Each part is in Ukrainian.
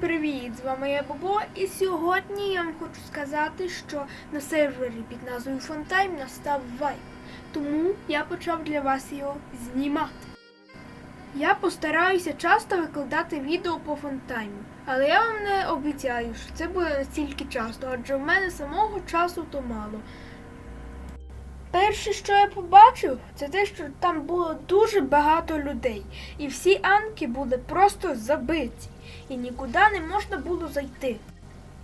привіт! З вами я Бобо, і сьогодні я вам хочу сказати, що на сервері під назвою Фонтайм настав вайп. Тому я почав для вас його знімати. Я постараюся часто викладати відео по фонтайму, але я вам не обіцяю, що це буде настільки часто, адже в мене самого часу то мало. Перше, що я побачив, це те, що там було дуже багато людей, і всі анки були просто забиті, і нікуди не можна було зайти.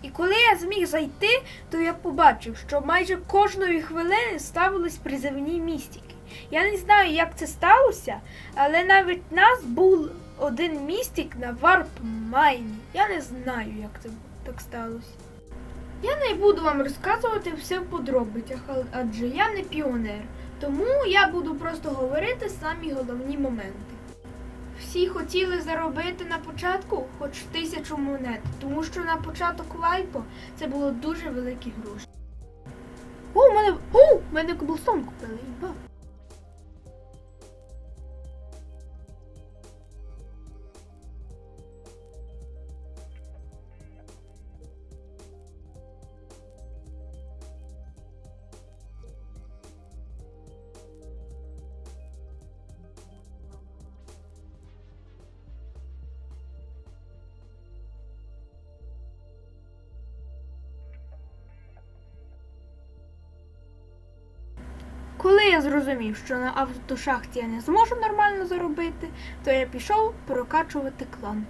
І коли я зміг зайти, то я побачив, що майже кожної хвилини ставились призовні містики. Я не знаю, як це сталося, але навіть нас був один містик на варп майні. Я не знаю, як це так сталося. Я не буду вам розказувати все в подробицях, адже я не піонер. Тому я буду просто говорити самі головні моменти. Всі хотіли заробити на початку хоч тисячу монет, тому що на початок вайпу це було дуже великі гроші. О, мене. О, мене кобустон купили. Коли я зрозумів, що на автошахті я не зможу нормально заробити, то я пішов прокачувати клан.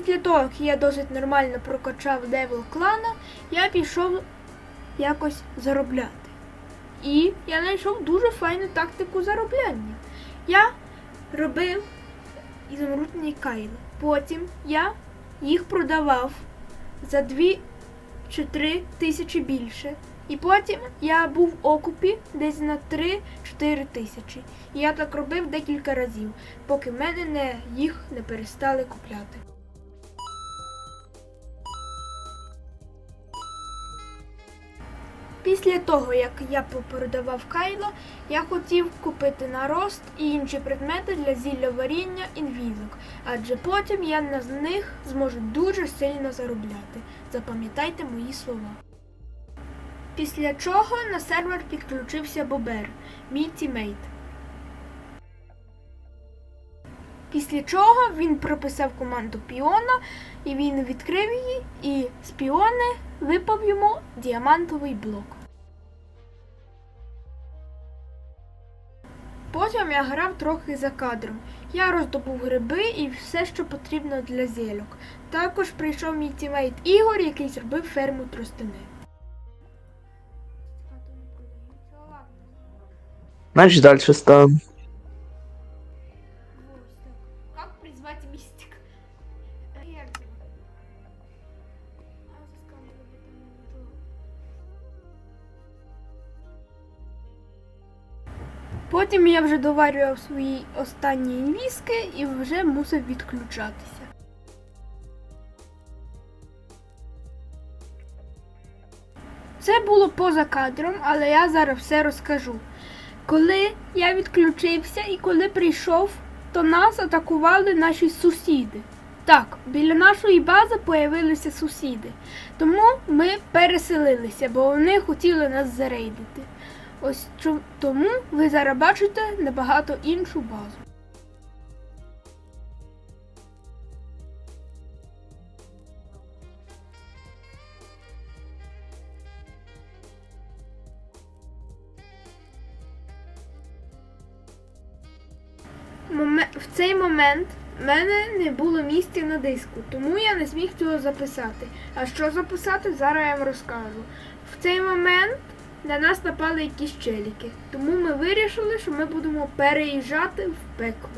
Після того, як я досить нормально прокачав левел клана, я пішов якось заробляти. І я знайшов дуже файну тактику заробляння. Я робив ізумрудні кайли. Потім я їх продавав за 2 чи 3 тисячі більше. І потім я був в окупі десь на 3-4 тисячі. І я так робив декілька разів, поки в мене не, їх не перестали купляти. Після того, як я попродавав кайло, я хотів купити нарост і інші предмети для зілля варіння інвізок, адже потім я на них зможу дуже сильно заробляти. Запам'ятайте мої слова. Після чого на сервер підключився Бобер, мій тімейт. Після чого він прописав команду піона, і він відкрив її, і з піони випав йому діамантовий блок. Потім я грав трохи за кадром. Я роздобув гриби і все, що потрібно для зельок. Також прийшов мій тімейт Ігор, який зробив ферму тростини. Значит, далі ставим. Потім я вже доварював свої останні інвіски і вже мусив відключатися. Це було поза кадром, але я зараз все розкажу. Коли я відключився і коли прийшов, то нас атакували наші сусіди. Так, біля нашої бази появилися сусіди. Тому ми переселилися, бо вони хотіли нас зарейдити. Ось тому ви зараз бачите набагато іншу базу. В цей момент в мене не було місця на диску, тому я не зміг цього записати. А що записати, зараз я вам розкажу. В цей момент на нас напали якісь челіки, тому ми вирішили, що ми будемо переїжджати в пекло.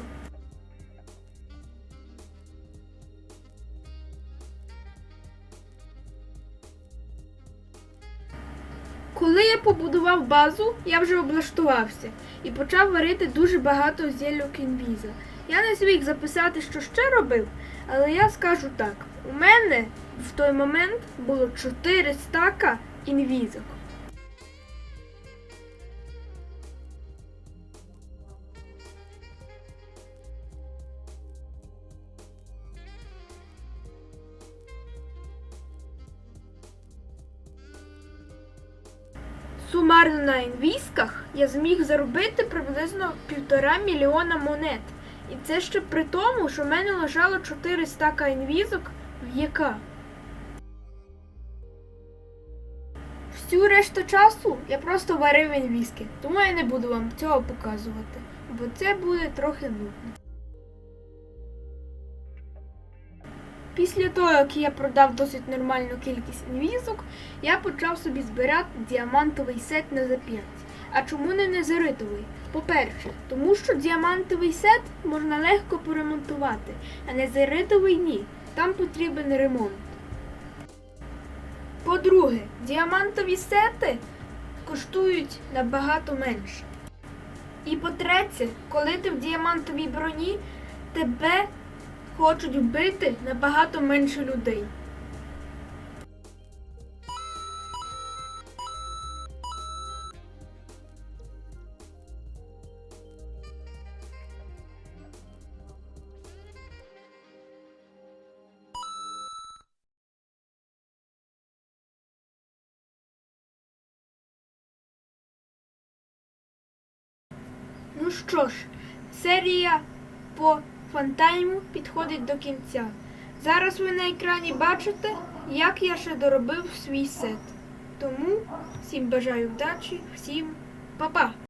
Коли я побудував базу, я вже облаштувався і почав варити дуже багато зельок інвіза. Я не зміг записати, що ще робив, але я скажу так: у мене в той момент було 4 стака інвізок. Сумарно на інвізках я зміг заробити приблизно півтора мільйона монет. І це ще при тому, що в мене лежало 4 стака інвізок в ЄК. Всю решту часу я просто варив інвізки, тому я не буду вам цього показувати, бо це буде трохи нудно. Після того, як я продав досить нормальну кількість інвізок, я почав собі збирати діамантовий сет на за 5. А чому не незеритовий? По-перше, тому що діамантовий сет можна легко поремонтувати, а незеритовий ні. Там потрібен ремонт. По-друге, діамантові сети коштують набагато менше. І по-третє, коли ти в діамантовій броні, тебе хочуть вбити набагато менше людей. Ну що ж, серія по фантайму підходить до кінця. Зараз ви на екрані бачите, як я ще доробив свій сет. Тому всім бажаю вдачі, всім па-па!